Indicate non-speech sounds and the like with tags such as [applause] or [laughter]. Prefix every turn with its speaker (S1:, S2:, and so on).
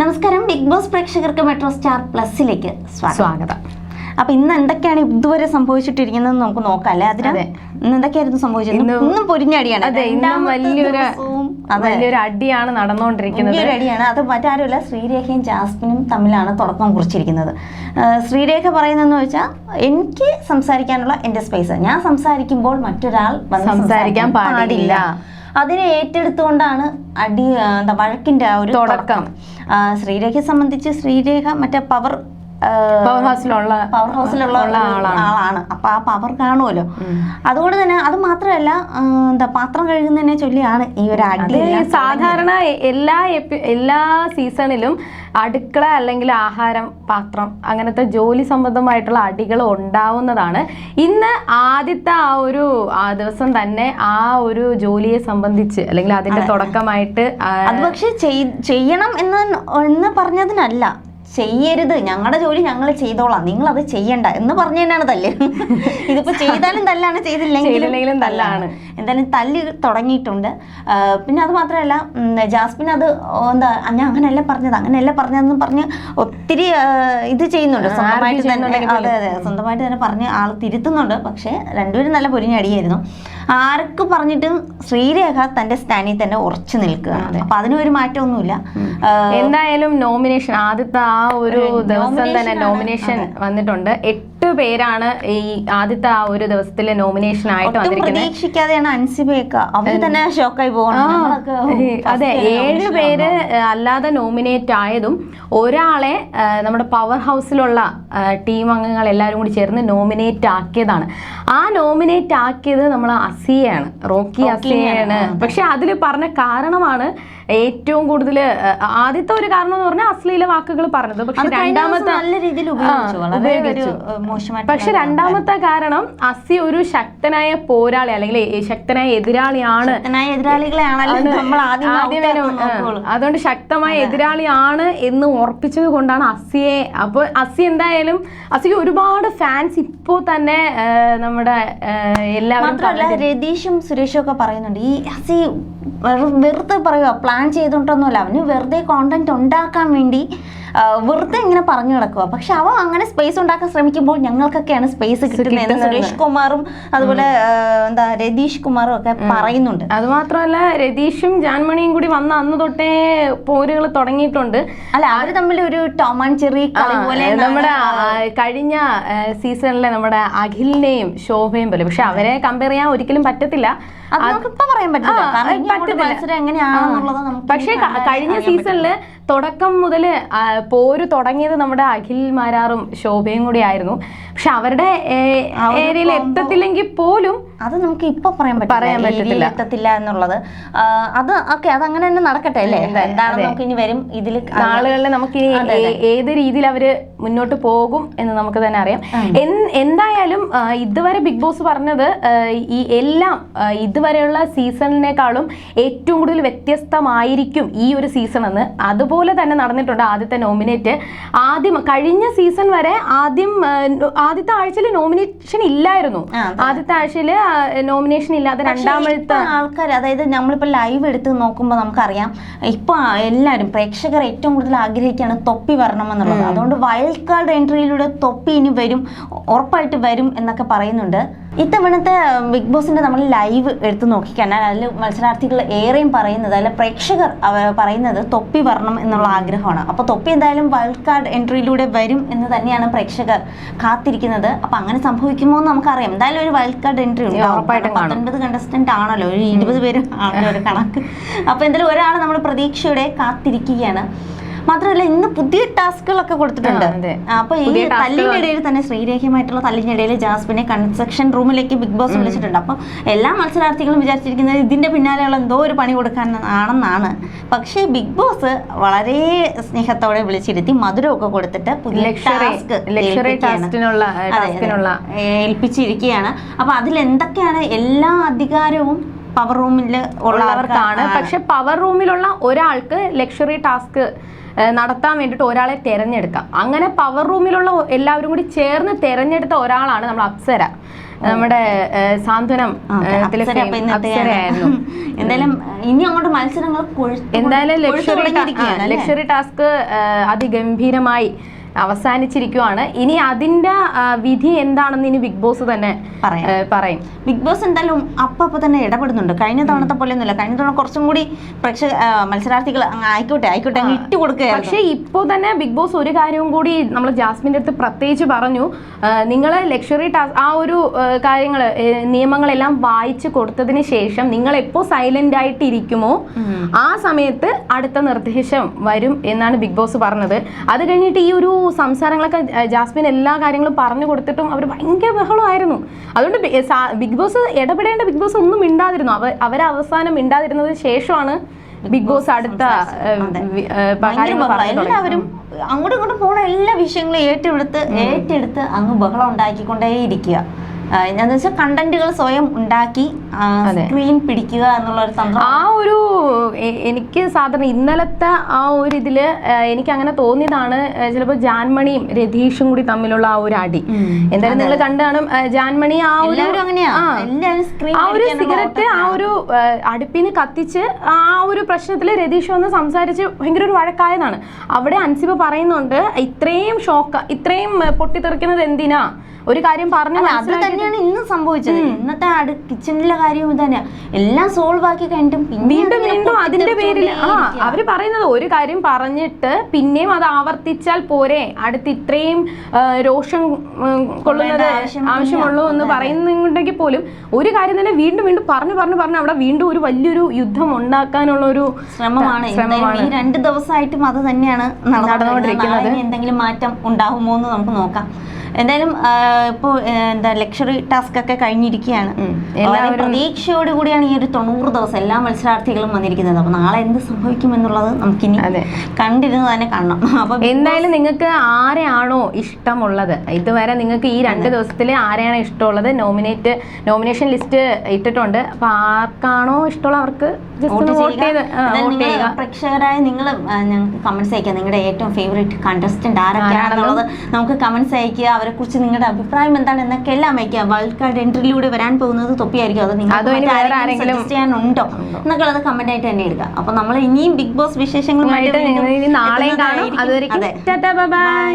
S1: നമസ്കാരം. Big Boss പ്രേക്ഷകർക്ക് metro star പ്ലസിലേക്ക് സ്വാഗതം. അപ്പൊ ഇന്ന് എന്തൊക്കെയാണ് ഇതുവരെ സംഭവിച്ചിട്ടിരിക്കുന്നത് നമുക്ക് നോക്കാം അല്ലേ അതിന്?
S2: അതെ.
S1: ഇന്ന് എന്തൊക്കെയായിരുന്നു സംഭവിച്ചത്
S2: ഇന്നും
S1: പൊരിഞ്ഞടിയാണ്.
S2: അതെ ഇന്നും വലിയൊരു വലിയൊരു അടിയാണ് നടന്നുകൊണ്ടിരിക്കുന്നത്.
S1: വലിയൊരു അടിയാണ്. അത് മറ്റാരുമല്ല ശ്രീരേഖയും ജാസ്മിനും തമ്മിലാണ് തുടക്കം കുറിച്ചിരിക്കുന്നത്. ശ്രീരേഖ പറയുന്നതെന്ന് വെച്ചാൽ എനിക്ക് സംസാരിക്കാനുള്ള എന്റെ സ്പേസ് ഞാൻ സംസാരിക്കുമ്പോൾ മറ്റൊരാൾ
S2: സംസാരിക്കാൻ പാടില്ല.
S1: അതിനെ ഏറ്റെടുത്തുകൊണ്ടാണ് അടി എന്താ വഴക്കിന്റെ ആ ഒരു
S2: തുടക്കം.
S1: ശ്രീരേഖയെ സംബന്ധിച്ച് ശ്രീരേഖ മറ്റേ പവർ
S2: പവർ ഹൗസിലുള്ള
S1: പവർ ഹൗസിലുള്ള
S2: ആളാണ്.
S1: അപ്പൊ ആ പവർ കാണുമല്ലോ. അതുകൊണ്ട് തന്നെ അത് മാത്രമല്ല എന്താ പാത്രം കഴുകുന്നതിനെ ചൊല്ലിയാണ് ഈ ഒരു അടി
S2: സാധാരണ എല്ലാ എല്ലാ സീസണിലും അടുക്കള അല്ലെങ്കിൽ ആഹാരം പാത്രം അങ്ങനത്തെ ജോലി സംബന്ധമായിട്ടുള്ള അടികൾ ഉണ്ടാവുന്നതാണ്. ഇന്ന് ആദ്യത്തെ ആ ഒരു ആ ദിവസം തന്നെ ആ ഒരു ജോലിയെ സംബന്ധിച്ച് അല്ലെങ്കിൽ അതിന്റെ തുടക്കമായിട്ട്
S1: അത് പക്ഷെ ചെയ്യണം എന്ന് എന്ന് പറഞ്ഞതിനല്ല. ചെയ്യരുത്. ഞങ്ങളുടെ ജോലി ഞങ്ങൾ ചെയ്തോളാം. നിങ്ങൾ അത് ചെയ്യണ്ട. എന്ന് പറഞ്ഞു തന്നെയാണ് തല്ല്. ഇതിപ്പോ ചെയ്താലും തല്ലാണ് ചെയ്തില്ലെങ്കിലും
S2: തല്ലാണ്.
S1: എന്തായാലും തല്ല് തുടങ്ങിയിട്ടുണ്ട്. പിന്നെ അത് മാത്രമല്ല ജാസ്മിൻ അത് എന്താ ഞാൻ അങ്ങനെയല്ല പറഞ്ഞത് അങ്ങനെയല്ല പറഞ്ഞതെന്ന് പറഞ്ഞ് ഒത്തിരി ഇത് ചെയ്യുന്നുണ്ട്. സ്വന്തമായിട്ട് തന്നെ അതെ അതെ. സ്വന്തമായിട്ട് തന്നെ പറഞ്ഞ് ആൾ തിരുത്തുന്നുണ്ട്. പക്ഷെ രണ്ടുപേരും നല്ല പൊരിഞ്ഞടിയായിരുന്നു ആർക്ക് പറഞ്ഞിട്ടും ശ്രീരേഖ തന്റെ സ്റ്റാൻഡിൽ തന്നെ ഉറച്ചു നിൽക്കുകയാണ്. അപ്പൊ അതിനൊരു മാറ്റമൊന്നുമില്ല.
S2: എന്തായാലും നോമിനേഷൻ ആദ്യത്തെ ആ ഒരു
S1: ഒരു
S2: ദിവസം തന്നെ നോമിനേഷൻ വന്നിട്ടുണ്ട്. എട്ട് പേരാണ് ഈ ആദ്യത്തെ ആ ഒരു ദിവസത്തിലെ നോമിനേഷൻ ആയിട്ട്
S1: പ്രതീക്ഷിക്കാതെയാണ് അൻസിബയൊക്കെ. അവർ തന്നെ ഷോക്കായി പോകണം ഞങ്ങളൊക്കെ
S2: അതെ ഏഴ് പേര് അല്ലാതെ നോമിനേറ്റ് ആയതും ഒരാളെ നമ്മുടെ പവർ ഹൗസിലുള്ള ടീം അംഗങ്ങൾ എല്ലാവരും കൂടി ചേർന്ന് നോമിനേറ്റ് ആക്കിയതാണ്. ആ നോമിനേറ്റ് ആക്കിയത് നമ്മൾ അസിയാണ് റോക്കി അസിയാണ് പക്ഷെ അതിൽ പറഞ്ഞ കാരണമാണ് ഏറ്റവും കൂടുതൽ ആദ്യത്തെ ഒരു കാരണം എന്ന് പറഞ്ഞാൽ അശ്ലീല വാക്കുകൾ പറഞ്ഞത്. പക്ഷെ രണ്ടാമത്തെ
S1: നല്ല രീതിയിൽ ഉപയോഗിച്ചു.
S2: പക്ഷെ രണ്ടാമത്തെ കാരണം അസി ഒരു ശക്തനായ പോരാളി അല്ലെങ്കിൽ ശക്തനായ എതിരാളിയാണ്. അതുകൊണ്ട് ശക്തമായ എതിരാളിയാണ് എന്ന് ഉറപ്പിച്ചത് കൊണ്ടാണ് അസിയെ. അപ്പോൾ അസി എന്തായാലും അസിക്ക് ഒരുപാട് ഫാൻസ് ഇപ്പോ തന്നെ നമ്മുടെ എല്ലാവരും
S1: രതീഷും സുരേഷും ഒക്കെ പറയുന്നുണ്ട്. ഈ അസി വെറുതെ പറയുക പ്ലാൻ ചെയ്തോണ്ടൊന്നുമല്ല അവന് വെറുതെ കോണ്ടന്റ് ഉണ്ടാക്കാൻ വേണ്ടി വെറുതെ ഇങ്ങനെ പറഞ്ഞു കിടക്കുക പക്ഷെ അവ അങ്ങനെ സ്പേസ് ഉണ്ടാക്കാൻ ശ്രമിക്കുമ്പോൾ ഞങ്ങൾക്കൊക്കെയാണ് സ്പേസ് കിട്ടുന്നത്. സുരേഷ് കുമാറും അതുപോലെ എന്താ രതീഷ് കുമാറും ഒക്കെ പറയുന്നുണ്ട്.
S2: അത് മാത്രമല്ല രതീഷും ജാൻമണിയും കൂടി വന്ന അന്ന് തൊട്ടേ പോരുകൾ തുടങ്ങിയിട്ടുണ്ട്.
S1: അല്ല അവർ തമ്മിൽ ഒരു ടോം ആൻഡ് ചെറി പോലെ
S2: നമ്മുടെ കഴിഞ്ഞ സീസണിലെ നമ്മുടെ അഖിലിനെയും ശോഭയും പോലെ. പക്ഷെ അവരെ കമ്പയർ ചെയ്യാൻ ഒരിക്കലും പറ്റത്തില്ല. പക്ഷേ കഴിഞ്ഞ സീസണിൽ തുടക്കം മുതൽ പോര് തുടങ്ങിയത് നമ്മുടെ അഖിൽ മാരാറും ശോഭയും കൂടി ആയിരുന്നു പക്ഷെ അവരുടെ ഏരിയയിൽ എത്തത്തില്ലെങ്കിൽ പോലും
S1: അത് നമുക്ക് ഇപ്പൊ പറയാൻ
S2: പറ്റത്തില്ല.
S1: എത്തത്തില്ല എന്നുള്ളത്. അത് ഓക്കെ അത് അങ്ങനെ തന്നെ നടക്കട്ടെ അല്ലേ? എന്താണ് നമുക്ക് ഇനി വരും ഇതിൽ
S2: നാളുകളിൽ നമുക്ക്. ഏത് രീതിയിൽ അവർ മുന്നോട്ട് പോകും എന്ന് നമുക്ക് തന്നെ അറിയാം. എന്തായാലും ഇതുവരെ ബിഗ് ബോസ് പറഞ്ഞത് ഈ എല്ലാം ഇതുവരെയുള്ള സീസണിനേക്കാളും ഏറ്റവും കൂടുതൽ വ്യത്യസ്തമായിരിക്കും ഈ ഒരു സീസൺ എന്ന്. അതുപോലെ തന്നെ നടന്നിട്ടുണ്ട് ആദ്യത്തെ നോമിനേറ്റ്. ആദ്യം കഴിഞ്ഞ സീസൺ വരെ ആദ്യം ആദ്യത്തെ ആഴ്ചയിൽ നോമിനേഷൻ ഇല്ലായിരുന്നു. ആദ്യത്തെ ആഴ്ചയിൽ നോമിനേഷൻ ഇല്ലാതെ രണ്ടാമത്തെ
S1: ആൾക്കാർ അതായത് നമ്മളിപ്പോൾ ലൈവ് എടുത്ത് നോക്കുമ്പോൾ നമുക്കറിയാം ഇപ്പൊ എല്ലാവരും പ്രേക്ഷകർ ഏറ്റവും കൂടുതൽ ആഗ്രഹിക്കുകയാണ് തൊപ്പി വരണം എന്നുള്ളത് അതുകൊണ്ട് വൈൽഡ് കാർഡ് എൻട്രിയിലൂടെ തൊപ്പി ഇനി വരും ഉറപ്പായിട്ട് വരും എന്നൊക്കെ പറയുന്നുണ്ട്. ഇത്തവണത്തെ ബിഗ് ബോസിന്റെ നമ്മൾ ലൈവ് എടുത്ത് നോക്കിക്കഴിഞ്ഞാൽ അതിൽ മത്സരാർത്ഥികൾ ഏറെയും പറയുന്നത് അല്ല പ്രേക്ഷകർ പറയുന്നത് തൊപ്പി വരണം എന്നുള്ള ആഗ്രഹമാണ്. അപ്പോൾ തൊപ്പി എന്തായാലും വൈൽഡ് കാർഡ് എൻട്രിയിലൂടെ വരും എന്ന് തന്നെയാണ് പ്രേക്ഷകർ കാത്തിരിക്കുന്നത്. അപ്പൊ അങ്ങനെ സംഭവിക്കുമോ എന്ന് നമുക്കറിയാം. എന്തായാലും ഒരു വൈൽഡ് കാർഡ് എൻട്രി ഉണ്ട്. പത്തൊൻപത് കണ്ടസ്റ്റന്റ് ആണല്ലോ. ഒരു ഇരുപത് പേരും ആണല്ലോ ഒരു കണക്ക്. അപ്പൊ എന്തായാലും ഒരാൾ നമ്മൾ പ്രതീക്ഷയോടെ കാത്തിരിക്കുകയാണ്. മാത്രമല്ല ഇന്ന് പുതിയ ടാസ്കുകളൊക്കെ കൊടുത്തിട്ടുണ്ട്. അപ്പൊ ഈ ഇടയിൽ തന്നെ ശ്രീരേഖയുമായിട്ടുള്ള തല്ലിനിടയിൽ ജാസ്മിനെ കൺസ്ട്രക്ഷൻ റൂമിലേക്ക് ബിഗ് ബോസ് വിളിച്ചിട്ടുണ്ട്. അപ്പം എല്ലാ മത്സരാർത്ഥികളും വിചാരിച്ചിരിക്കുന്നത് ഇതിന്റെ പിന്നാലെയുള്ള എന്തോ ഒരു പണി കൊടുക്കാൻ ആണെന്നാണ് പക്ഷേ ബിഗ് ബോസ് വളരെ സ്നേഹത്തോടെ വിളിച്ചിരുത്തി മധുരമൊക്കെ കൊടുത്തിട്ട് പുതിയ ടാസ്ക് ഏൽപ്പിച്ചിരിക്കുകയാണ്. അപ്പൊ അതിൽ എന്തൊക്കെയാണ് എല്ലാ അധികാരവും പവർ റൂമിൽ
S2: ഉള്ളവർക്കാണ്. പക്ഷെ പവർ റൂമിലുള്ള ഒരാൾക്ക് ലക്ഷറി ടാസ്ക് നടത്താൻ വേണ്ടിയിട്ട് ഒരാളെ തിരഞ്ഞെടുക്കാം. അങ്ങനെ പവർ റൂമിലുള്ള എല്ലാവരും കൂടി ചേർന്ന് തിരഞ്ഞെടുത്ത ഒരാളാണ് നമ്മൾ അപ്സര. നമ്മുടെ സാന്ത്വനം അപ്സരയായിരുന്നു. [laughs]
S1: എന്തായാലും ഇനി അങ്ങോട്ട് മത്സരങ്ങൾ
S2: എന്തായാലും? ലക്ഷറി ടാസ്ക് അതിഗംഭീരമായി അവസാനിച്ചിരിക്കുവാണ്. ഇനി അതിന്റെ വിധി എന്താണെന്ന് ഇനി ബിഗ് ബോസ് തന്നെ
S1: പറയാം. ബിഗ് ബോസ് എന്തായാലും അപ്പൊ അപ്പൊ തന്നെ ഇടപെടുന്നുണ്ട്. കഴിഞ്ഞ തവണത്തെ പോലെ ഒന്നുമില്ല കഴിഞ്ഞ തവണ കുറച്ചും കൂടി പ്രേക്ഷക മത്സരാർത്ഥികൾ ആയിക്കോട്ടെ ആയിക്കോട്ടെ അങ്ങ് ഇട്ട് കൊടുക്കുക
S2: പക്ഷേ ഇപ്പോൾ തന്നെ ബിഗ് ബോസ് ഒരു കാര്യവും കൂടി നമ്മൾ ജാസ്മിന്റെ അടുത്ത് പ്രത്യേകിച്ച് പറഞ്ഞു. നിങ്ങൾ ലക്ഷറി ടാസ്ക് ആ ഒരു കാര്യങ്ങൾ നിയമങ്ങളെല്ലാം വായിച്ചു കൊടുത്തതിന് ശേഷം നിങ്ങൾ എപ്പോ സൈലന്റ് ആയിട്ട് ഇരിക്കുമോ ആ സമയത്ത് അടുത്ത നിർദ്ദേശം വരും എന്നാണ് ബിഗ് ബോസ് പറഞ്ഞത്. അത് കഴിഞ്ഞിട്ട് ഈ ഒരു സംസാരങ്ങളൊക്കെ ജാസ്മിൻ എല്ലാ കാര്യങ്ങളും പറഞ്ഞു കൊടുത്തിട്ടും അവർ ഭയങ്കര ബഹളമായിരുന്നു. അതുകൊണ്ട് ബിഗ് ബോസ് ഇടപെടേണ്ട ബിഗ് ബോസ് ഒന്നും മിണ്ടാതിരുന്നു. അവർ അവസാനം ഇണ്ടാതിരുന്നതിന് ശേഷമാണ് ബിഗ് ബോസ് അടുത്ത.
S1: എല്ലാവരും അങ്ങോട്ടും ഇങ്ങോട്ടും പോണ എല്ലാ വിഷയങ്ങളും ഏറ്റെടുത്ത് ഏറ്റെടുത്ത് അങ്ങ് ബഹളം ഉണ്ടാക്കിക്കൊണ്ടേ വെച്ചാൽ കണ്ടന്റുകൾ സ്വയം ഉണ്ടാക്കി സ്ക്രീൻ പിടിക്കുക എന്നുള്ള ഒരു തന്ത്രം
S2: ആ ഒരു എനിക്ക് സാധാരണ ഇന്നലത്തെ ആ ഒരു ഇതിൽ എനിക്ക് അങ്ങനെ തോന്നിയതാണ് ചിലപ്പോ ജാൻമണിയും രതീഷും കൂടി തമ്മിലുള്ള ആ ഒരു അടി. എന്തായാലും നിങ്ങൾ കണ്ടാണ് ജാൻമണി ആ ഒരു ആ. ഒരു സിഗരറ്റ് ആ ഒരു അടുപ്പിന് കത്തിച്ച് ആ ഒരു പ്രശ്നത്തിൽ രതീഷ് വന്ന് സംസാരിച്ച് ഭയങ്കര ഒരു വഴക്കായതാണ്. അവിടെ അൻസിബ പറയുന്നുണ്ട് ഇത്രയും ഷോക്ക ഇത്രയും പൊട്ടിത്തെറിക്കുന്നത് എന്തിനാ? ഒരു കാര്യം പറഞ്ഞു
S1: അത് തന്നെയാണ് ഇന്ന് സംഭവിച്ചത്. ഇന്നത്തെ അടു കിച്ചണിലെ കാര്യവും ഇത് തന്നെയാ. എല്ലാം സോൾവ് ആക്കി കഴിഞ്ഞിട്ടും
S2: വീണ്ടും വീണ്ടും അതിന്റെ പേരിൽ ആ അവർ പറയുന്നത് ഒരു കാര്യം പറഞ്ഞിട്ട് പിന്നെയും അത് ആവർത്തിച്ചാൽ പോരെ. അടുത്ത് ഇത്രയും രോഷം കൊള്ളുന്നത് ആവശ്യമുള്ളൂ എന്ന് പറയുന്നുണ്ടെങ്കിൽ പോലും ഒരു കാര്യം തന്നെ വീണ്ടും വീണ്ടും പറഞ്ഞു പറഞ്ഞു പറഞ്ഞു അവിടെ വീണ്ടും ഒരു വലിയൊരു യുദ്ധം ഉണ്ടാക്കാനുള്ള ഒരു
S1: ശ്രമമാണ്. ഈ രണ്ട് ദിവസമായിട്ടും അത് തന്നെയാണ് നടന്നുകൊണ്ടിരിക്കുന്നത്. എന്തെങ്കിലും മാറ്റം ഉണ്ടാകുമോ എന്ന് നമുക്ക് നോക്കാം. എന്തായാലും ഇപ്പോൾ എന്താ ലക്ഷറി ടാസ്ക് ഒക്കെ കഴിഞ്ഞിരിക്കുകയാണ്. വളരെ പ്രതീക്ഷയോട് കൂടിയാണ് ഈ ഒരു തൊണ്ണൂറ് ദിവസം എല്ലാ മത്സരാർത്ഥികളും വന്നിരിക്കുന്നത്. അപ്പൊ നാളെ എന്ത് സംഭവിക്കും എന്നുള്ളത് നമുക്കിനി. കണ്ടിരുന്ന് തന്നെ കാണണം. [laughs] അപ്പൊ
S2: എന്തായാലും നിങ്ങൾക്ക് ആരെയാണോ ഇഷ്ടമുള്ളത്? ഇതുവരെ നിങ്ങൾക്ക് ഈ രണ്ട് ദിവസത്തിൽ ആരെയാണ് ഇഷ്ടമുള്ളത്? നോമിനേറ്റ് നോമിനേഷൻ ലിസ്റ്റ് ഇട്ടിട്ടുണ്ട്. അപ്പൊ ആർക്കാണോ ഇഷ്ടമുള്ള അവർക്ക്
S1: പ്രേക്ഷകരായ നിങ്ങൾ ഞങ്ങൾക്ക് കമന്റ്സ് അയക്കുക നിങ്ങളുടെ ഏറ്റവും ഫേവറേറ്റ് കണ്ടസ്റ്റന്റ് ആരൊക്കെയാണെന്നുള്ളത് നമുക്ക് കമന്റ്സ് അയക്കുക അവരെ കുറിച്ച് നിങ്ങളുടെ അഭിപ്രായം എന്താണ് എന്നൊക്കെ എല്ലാം വയ്ക്കുക വൈൽഡ് കാർഡ് എൻട്രിയിലൂടെ വരാൻ പോകുന്നത് തൊപ്പിയായിരിക്കും. അത് നിങ്ങൾ ചെയ്യാനുണ്ടോ എന്നൊക്കെ അത് കമന്റ് ആയിട്ട് തന്നെ എടുക്കുക അപ്പൊ നമ്മൾ ഇനിയും ബിഗ് ബോസ് വിശേഷങ്ങളുമായിട്ട്
S2: നാളെ കാണും. അതുവരെ ബൈ.